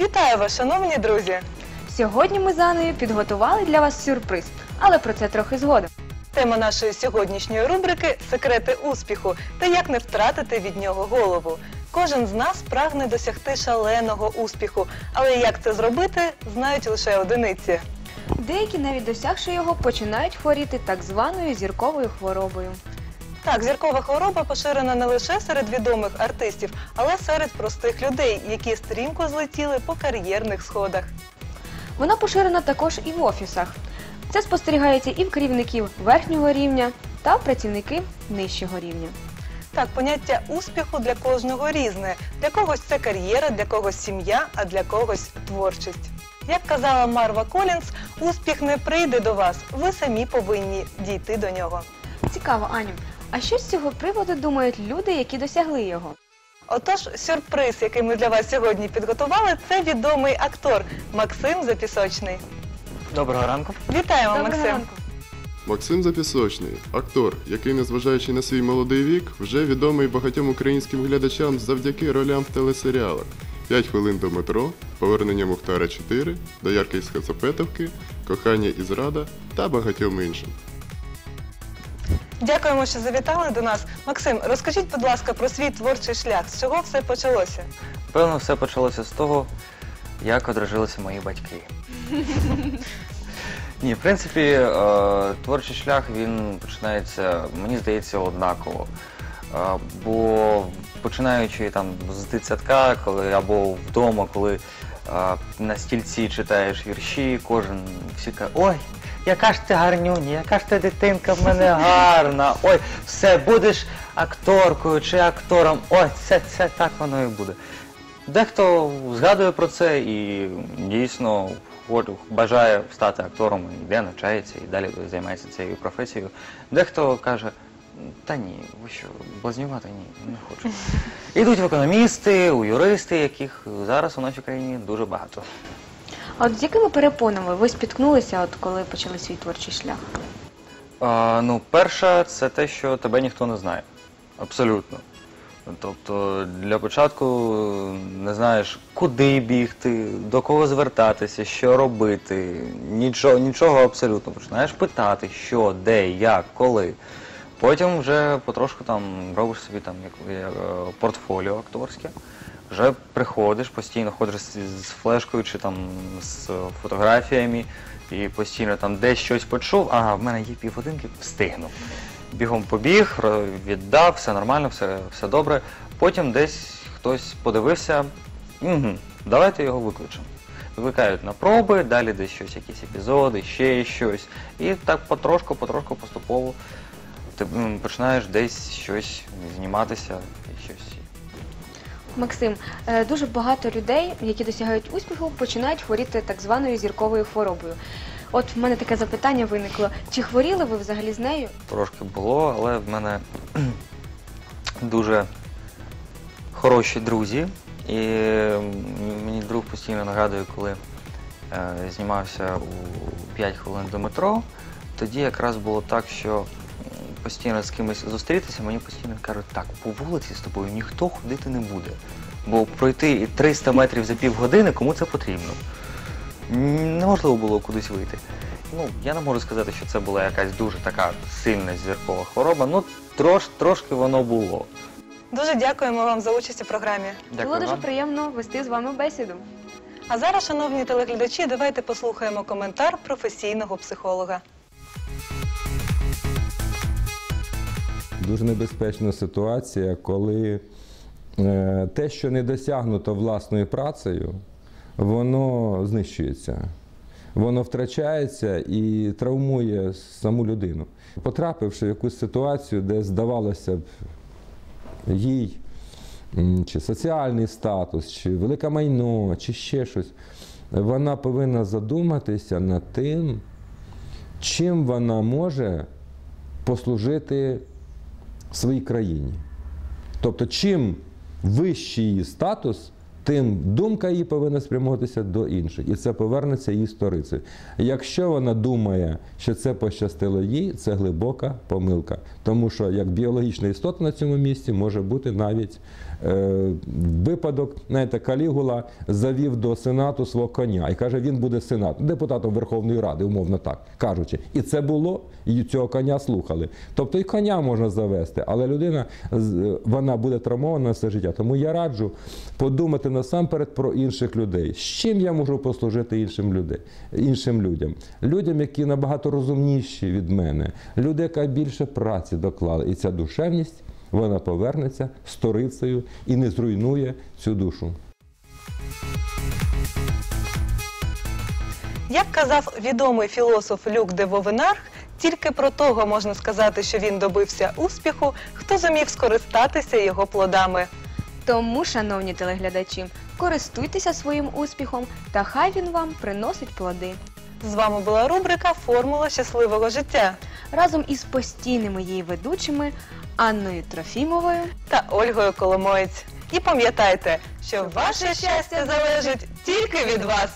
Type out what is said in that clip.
Вітаю вас, шановні друзі! Сьогодні ми з Анею підготували для вас сюрприз, але про це трохи згодом. Тема нашої сьогоднішньої рубрики секрети успіху та як не втратити від нього голову. Кожен з нас прагне досягти шаленого успіху, але як це зробити, знають лише одиниці. Деякі, навіть досягши його, починають хворіти так званою зірковою хворобою. Так, зіркова хвороба поширена не лише серед відомих артистів, але серед простих людей, які стрімко злетіли по кар'єрних сходах. Вона поширена також і в офісах. Це спостерігається і в керівників верхнього рівня та в працівників нижчого рівня. Так, поняття успіху для кожного різне. Для когось це кар'єра, для когось сім'я, а для когось творчість. Як казала Марва Колінс, успіх не прийде до вас, ви самі повинні дійти до нього. Цікаво, Аню, а що з цього приводу думають люди, які досягли його? Отож, сюрприз, який ми для вас сьогодні підготували, це відомий актор Максим Запісочний. Доброго ранку. Вітаємо, Доброго Максим! ранку. Максим Запісочний, актор, який, незважаючи на свій молодий вік, вже відомий багатьом українським глядачам завдяки ролям в телесеріалах «5 хвилин до метро, Повернення Мухтара 4, Доярки з Хацапетовки, Кохання і зрада та багатьом іншим. Дякуємо, що завітали до нас. Максим, розкажіть, будь ласка, про свій творчий шлях. З чого все почалося? Певно, все почалося з того, як одружилися мої батьки. Ні, в принципі, е, творчий шлях він починається, мені здається, однаково. Е, Бо починаючи там з дитсадка, коли або вдома, коли е, на стільці читаєш вірші, кожен всі каже, ой, яка ж ти гарнюня, яка ж ти дитинка в мене гарна, ой, все, будеш акторкою чи актором, ой, це, це так воно і буде. Дехто згадує про це і дійсно бажає стати актором, і йде, навчається і далі займається цією професією. Дехто каже, та ні, ви що, блазнювати? Ні, не хочу. Йдуть в економісти, у юристи, яких зараз у нашій країні дуже багато. А от з якими перепонами ви спіткнулися, от коли почали свій творчий шлях? А, ну, перше, це те, що тебе ніхто не знає. Абсолютно. Тобто для початку не знаєш, куди бігти, до кого звертатися, що робити. Нічого, нічого абсолютно. Починаєш питати, що, де, як, коли. Потім вже потрошку там робиш собі там як, е, портфоліо акторське. Вже приходиш, постійно ходиш з, флешкою чи там з фотографіями і постійно там десь щось почув, ага, в мене є півгодинки, встигну. Бігом побіг, віддав, все нормально, все, все добре. Потім десь хтось подивився, угу, давайте його викличемо. Викликають на проби, далі десь щось, якісь епізоди, ще щось. І так потрошку, потрошку, поступово ти починаєш десь щось зніматися і щось. Максим, е, дуже багато людей, які досягають успіху, починають хворіти так званою зірковою хворобою. От в мене таке запитання виникло: чи хворіли ви взагалі з нею? Трошки було, але в мене дуже хороші друзі. І мені друг постійно нагадує, коли е, знімався у 5 хвилин до метро. Тоді якраз було так, що постійно з кимось зустрітися, мені постійно кажуть, так, по вулиці з тобою ніхто ходити не буде. Бо пройти 300 метрів за півгодини, кому це потрібно? Неможливо було кудись вийти. Ну, я не можу сказати, що це була якась дуже така сильна зіркова хвороба. Ну, трош, трошки воно було. Дуже дякуємо вам за участь у програмі. Було дуже вам. приємно вести з вами бесіду. А зараз, шановні телеглядачі, давайте послухаємо коментар професійного психолога. Дуже небезпечна ситуація, коли е, те, що не досягнуто власною працею, воно знищується, воно втрачається і травмує саму людину. Потрапивши в якусь ситуацію, де здавалося б їй чи соціальний статус, чи велике майно, чи ще щось, вона повинна задуматися над тим, чим вона може послужити своїй країні. Тобто, чим вищий її статус, тим думка її повинна спрямовуватися до інших, і це повернеться її сторицею. Якщо вона думає, що це пощастило їй, це глибока помилка, тому що як біологічна істота на цьому місці може бути навіть випадок, знаєте, Калігула завів до сенату свого коня і каже, він буде сенат, депутатом Верховної Ради, умовно так кажучи. І це було, і цього коня слухали. Тобто і коня можна завести, але людина з- вона буде травмована все життя. Тому я раджу подумати насамперед про інших людей. З чим я можу послужити іншим людей, іншим людям? Людям, які набагато розумніші від мене, люди, яка більше праці доклали. І ця душевність вона повернеться сторицею і не зруйнує цю душу. Як казав відомий філософ Люк де Вовенарх, тільки про того можна сказати, що він добився успіху, хто зумів скористатися його плодами. Тому, шановні телеглядачі, користуйтеся своїм успіхом та хай він вам приносить плоди. З вами була рубрика Формула щасливого життя Разом із постійними її ведучими Анною Трофімовою та Ольгою Коломоєць. І пам'ятайте, що ваше щастя залежить тільки від вас.